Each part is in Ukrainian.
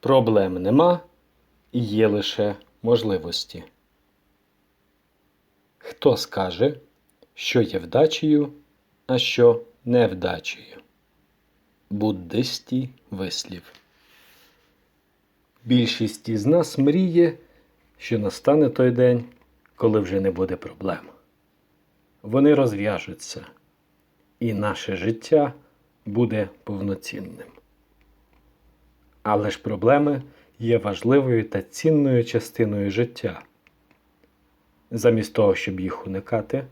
Проблем нема, є лише можливості. Хто скаже, що є вдачею, а що невдачею? Буддистський вислів. Більшість із нас мріє, що настане той день, коли вже не буде проблем. Вони розв'яжуться, і наше життя буде повноцінним. Але ж проблеми є важливою та цінною частиною життя. Замість того, щоб їх уникати,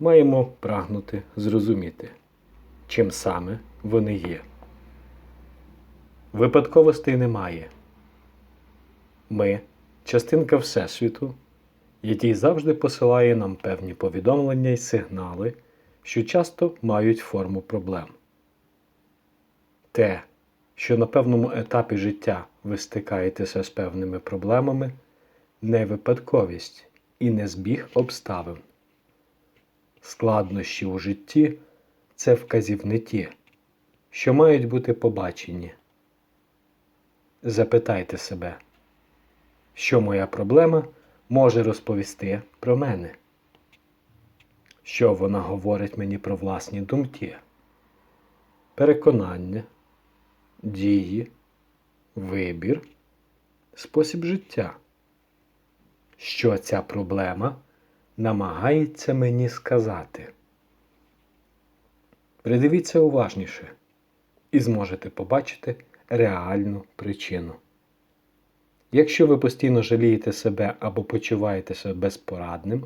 маємо прагнути зрозуміти, чим саме вони є. Випадковостей немає. Ми частинка Всесвіту, який завжди посилає нам певні повідомлення і сигнали, що часто мають форму проблем. Те, що на певному етапі життя ви стикаєтеся з певними проблемами, не випадковість і не збіг обставин. Складнощі у житті це вказівники, що мають бути побачені. Запитайте себе, що моя проблема може розповісти про мене, що вона говорить мені про власні думки, переконання, дії, вибір, спосіб життя. Що ця проблема намагається мені сказати. Придивіться уважніше і зможете побачити реальну причину. Якщо ви постійно жалієте себе або почуваєтеся безпорадним,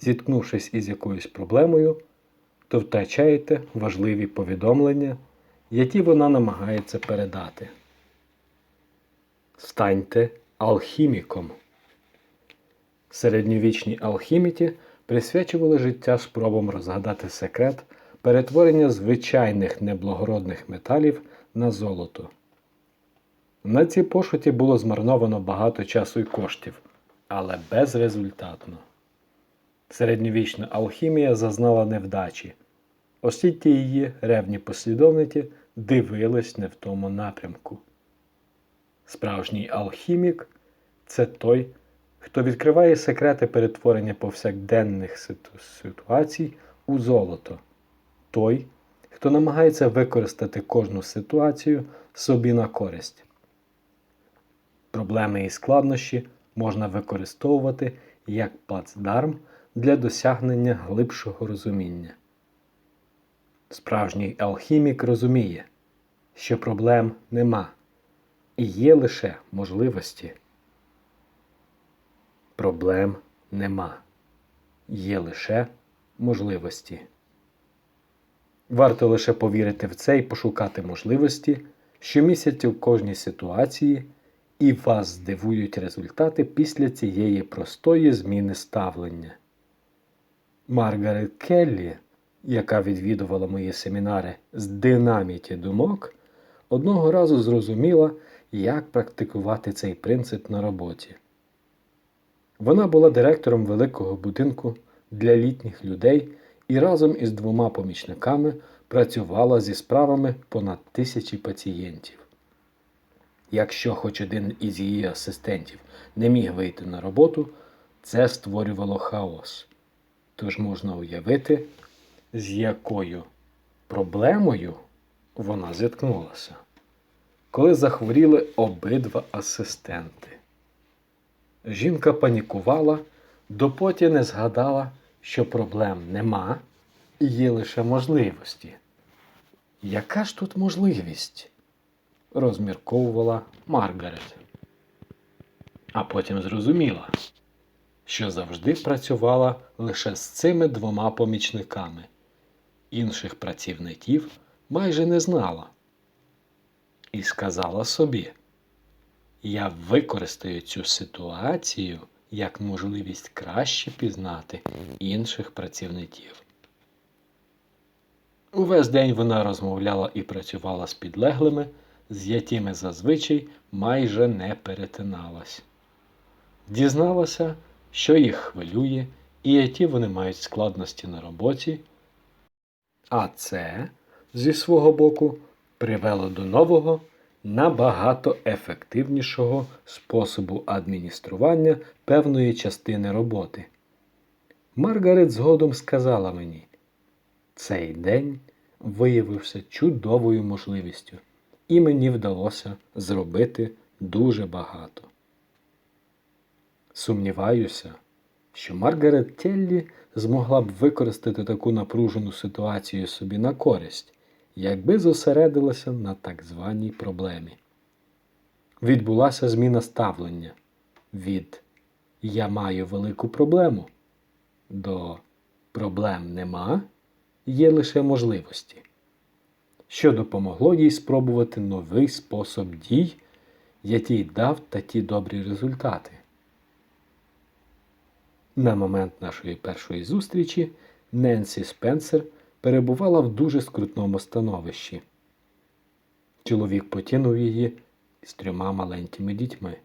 зіткнувшись із якоюсь проблемою, то втрачаєте важливі повідомлення, які вона намагається передати. Станьте алхіміком. Середньовічні алхіміки присвячували життя спробам розгадати секрет перетворення звичайних неблагородних металів на золото. На ці пошуки було змарновано багато часу і коштів, але безрезультатно. Середньовічна алхімія зазнала невдачі, оскільки її ревні послідовники дивились не в тому напрямку. Справжній алхімік це той, хто відкриває секрети перетворення повсякденних ситуацій у золото, той, хто намагається використати кожну ситуацію собі на користь. Проблеми і складнощі можна використовувати як плацдарм для досягнення глибшого розуміння. Справжній алхімік розуміє, що проблем нема, і є лише можливості. Проблем нема, є лише можливості. Варто лише повірити в це і пошукати можливості, що містять у кожній ситуації, і вас здивують результати після цієї простої зміни ставлення. Маргарет Келлі, яка відвідувала мої семінари з динаміки думок, одного разу зрозуміла, як практикувати цей принцип на роботі. Вона була директором великого будинку для літніх людей і разом із двома помічниками працювала зі справами понад тисячі пацієнтів. Якщо хоч один із її асистентів не міг вийти на роботу, це створювало хаос. Тож можна уявити, з якою проблемою вона зіткнулася, коли захворіли обидва асистенти. Жінка панікувала, допоки не згадала, що проблем нема, і є лише можливості. Яка ж тут можливість? розмірковувала Маргарет. А потім зрозуміла, що завжди працювала лише з цими двома помічниками. Інших працівників майже не знала. І сказала собі: я використаю цю ситуацію як можливість краще пізнати інших працівників. Увесь день вона розмовляла і працювала з підлеглими, з якими зазвичай майже не перетиналась. Дізналася, що їх хвилює і які вони мають складності на роботі. А це, зі свого боку, привело до нового, набагато ефективнішого способу адміністрування певної частини роботи. Маргарет згодом сказала мені, цей день виявився чудовою можливістю, і мені вдалося зробити дуже багато. Сумніваюся, що Маргарет Келлі змогла б використати таку напружену ситуацію собі на користь, якби зосередилася на так званій проблемі. Відбулася зміна ставлення від Я маю велику проблему до проблем нема, є лише можливості, що допомогло їй спробувати новий спосіб дій, який дав такі добрі результати. На момент нашої першої зустрічі Ненсі Спенсер перебувала в дуже скрутному становищі. Чоловік потягнув її з трьома маленькими дітьми.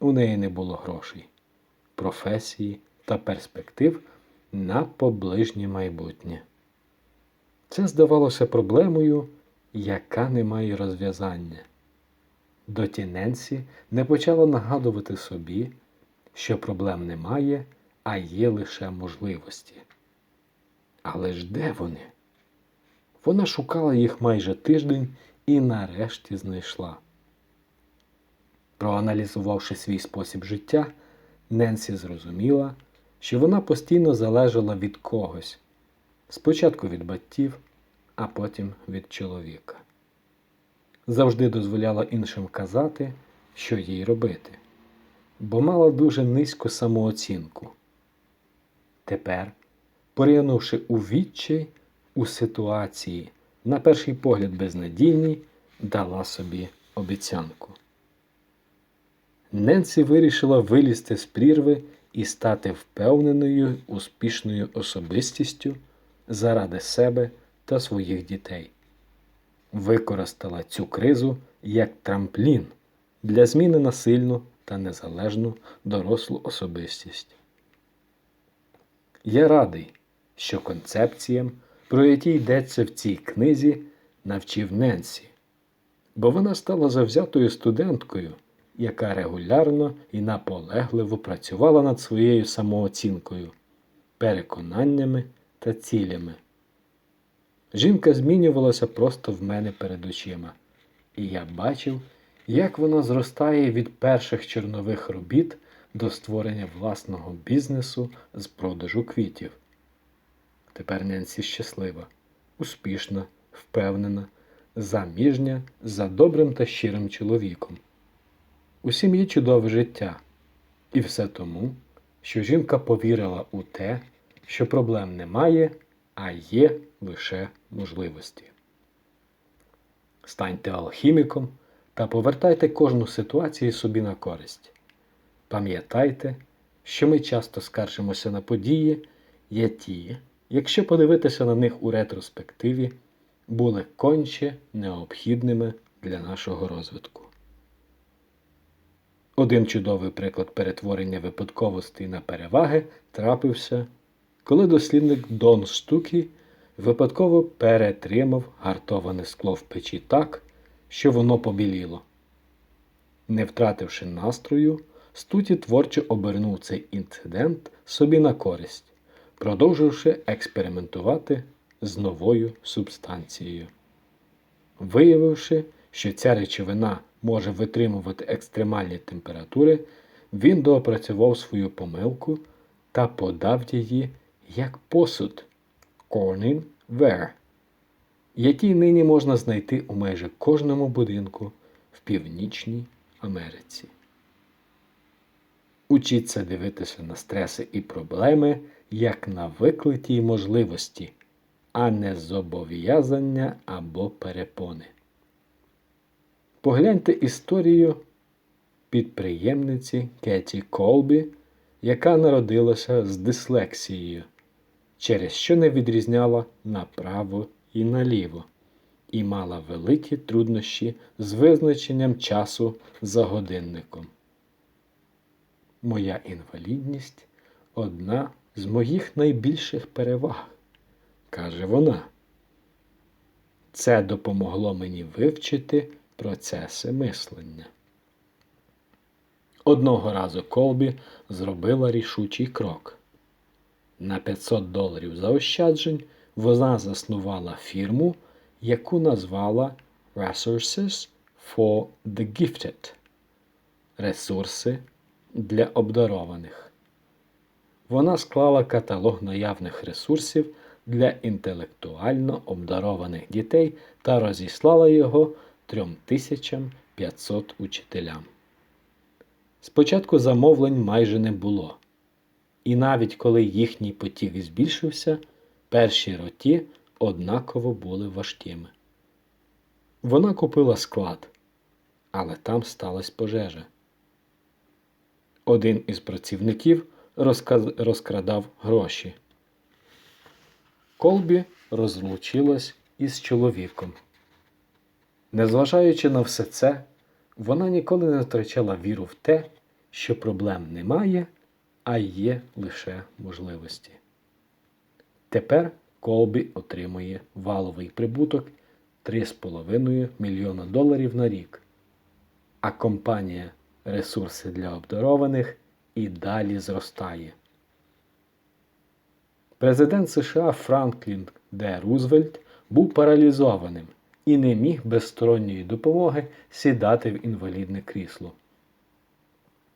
У неї не було грошей, професії та перспектив на поближнє майбутнє. Це здавалося проблемою, яка не має розв'язання. Доті Ненсі не почала нагадувати собі, що проблем немає, а є лише можливості. Але ж де вони? Вона шукала їх майже тиждень і нарешті знайшла. Проаналізувавши свій спосіб життя, Ненсі зрозуміла, що вона постійно залежала від когось, спочатку від батьків, а потім від чоловіка. Завжди дозволяла іншим казати, що їй робити, бо мала дуже низьку самооцінку. Тепер, поринувши у відчай у ситуації, на перший погляд безнадійній, дала собі обіцянку. Ненсі вирішила вилізти з прірви і стати впевненою, успішною особистістю заради себе та своїх дітей. Використала цю кризу як трамплін для зміни на сильну та незалежну дорослу особистість. Я радий, що концепціям, про які йдеться в цій книзі, навчив Ненсі, бо вона стала завзятою студенткою, яка регулярно і наполегливо працювала над своєю самооцінкою, переконаннями та цілями. Жінка змінювалася просто в мене перед очима, і я бачив, як вона зростає від перших чорнових робіт до створення власного бізнесу з продажу квітів. Тепер Ненсі щаслива, успішна, впевнена, заміжня за добрим та щирим чоловіком. У сім'ї чудове життя. І все тому, що жінка повірила у те, що проблем немає, а є лише можливості. Станьте алхіміком та повертайте кожну ситуацію собі на користь. Пам'ятайте, що ми часто скаржимося на події, які, якщо подивитися на них у ретроспективі, були конче необхідними для нашого розвитку. Один чудовий приклад перетворення випадковостей на переваги трапився, коли дослідник Дон Штукі випадково перетримав гартоване скло в печі так, що воно побіліло. Не втративши настрою, Стуті творчо обернув цей інцидент собі на користь, продовживши експериментувати з новою субстанцією. Виявивши, що ця речовина може витримувати екстремальні температури, він доопрацював свою помилку та подав її як посуд Corning Ware, який нині можна знайти у майже кожному будинку в Північній Америці. Учіться дивитися на стреси і проблеми як на виклиті можливості, а не зобов'язання або перепони. Погляньте історію підприємниці Кеті Колбі, яка народилася з дислексією, через що не відрізняла направо і наліво, і мала великі труднощі з визначенням часу за годинником. Моя інвалідність одна з моїх найбільших переваг, каже вона. Це допомогло мені вивчити процеси мислення. Одного разу Колбі зробила рішучий крок. На 500 доларів заощаджень вона заснувала фірму, яку назвала Resources for the Gifted ресурси для обдарованих. Вона склала каталог наявних ресурсів для інтелектуально обдарованих дітей та розіслала його 3500 учителям. Спочатку замовлень майже не було. І навіть коли їхній потік збільшився, перші роті однаково були важкими. Вона купила склад, але там сталася пожежа. Один із працівників розкрадав гроші. Колбі розлучилась із чоловіком. Незважаючи на все це, вона ніколи не втрачала віру в те, що проблем немає, а є лише можливості. Тепер Колбі отримує валовий прибуток 3,5 мільйона доларів на рік, а компанія ресурси для обдарованих і далі зростає. Президент США Франклін Д. Рузвельт був паралізованим і не міг без сторонньої допомоги сідати в інвалідне крісло.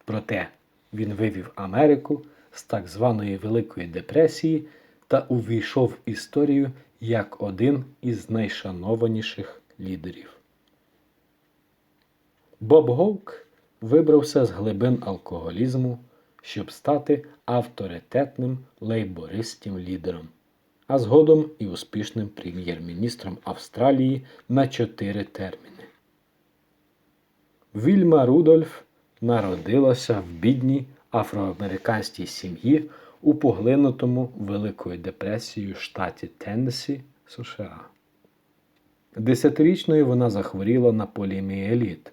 Проте він вивів Америку з так званої Великої депресії та увійшов в історію як один із найшанованіших лідерів. Боб Гоук вибрався з глибин алкоголізму, щоб стати авторитетним лейбористським лідером, а згодом і успішним прем'єр-міністром Австралії на чотири терміни. Вільма Рудольф народилася в бідній афроамериканській сім'ї у поглинутому Великою депресією штаті Теннессі, США. Десятирічною вона захворіла на поліміеліт,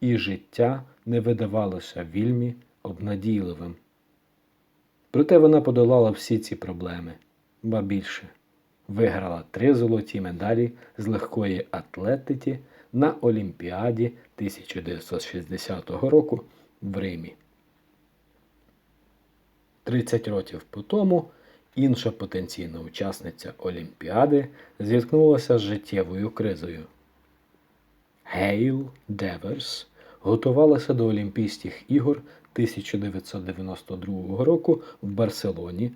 і життя не видавалося вільмі обнадійливим. Проте вона подолала всі ці проблеми, ба більше виграла три золоті медалі з легкої атлетики на Олімпіаді 1960 року в Римі. 30 років по тому інша потенційна учасниця Олімпіади зіткнулася з життєвою кризою. Гейл Деверс готувалася до Олімпійських ігор 1992 року в Барселоні,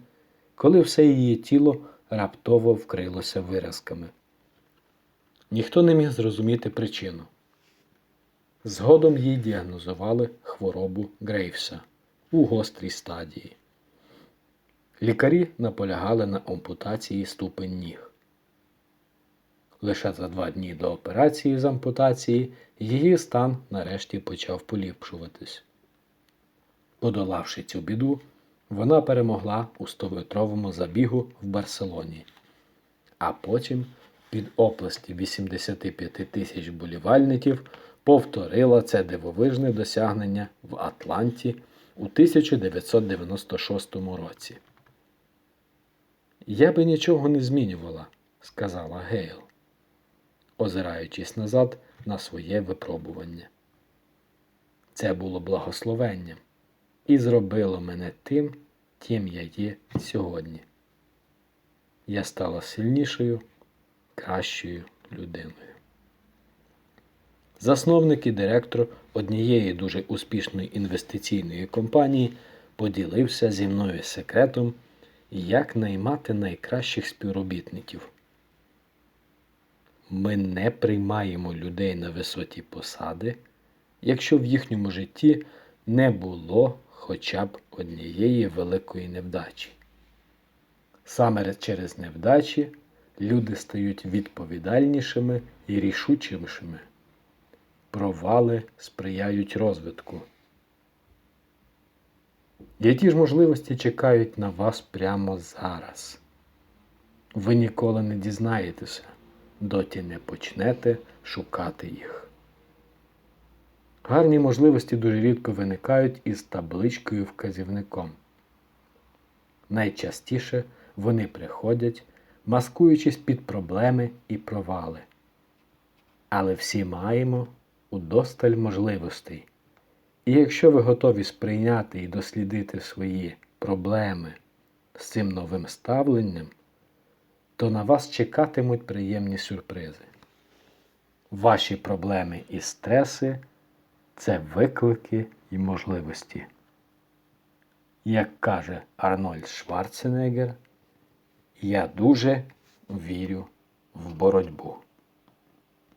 коли все її тіло раптово вкрилося виразками. Ніхто не міг зрозуміти причину. Згодом їй діагнозували хворобу Грейвса у гострій стадії. Лікарі наполягали на ампутації ступень ніг. Лише за два дні до операції з ампутації її стан нарешті почав поліпшуватись. Подолавши цю біду, вона перемогла у 100-метровому забігу в Барселоні, а потім під оплески 85 тисяч болівальників повторила це дивовижне досягнення в Атланті у 1996 році. Я би нічого не змінювала, сказала Гейл, озираючись назад на своє випробування. Це було благословенням і зробило мене тим, ким я є сьогодні. Я стала сильнішою, кращою людиною. Засновник і директор однієї дуже успішної інвестиційної компанії поділився зі мною секретом, як наймати найкращих співробітників. Ми не приймаємо людей на високі посади, якщо в їхньому житті не було хоча б однієї великої невдачі. Саме через невдачі люди стають відповідальнішими і рішучішими. Провали сприяють розвитку. Які ж можливості чекають на вас прямо зараз? Ви ніколи не дізнаєтеся, доті не почнете шукати їх. Гарні можливості дуже рідко виникають із табличкою вказівником. Найчастіше вони приходять, маскуючись під проблеми і провали. Але всі маємо удосталь можливостей. І якщо ви готові сприйняти і дослідити свої проблеми з цим новим ставленням, то на вас чекатимуть приємні сюрпризи. Ваші проблеми і стреси це виклики і можливості. Як каже Арнольд Шварценеггер, я дуже вірю в боротьбу.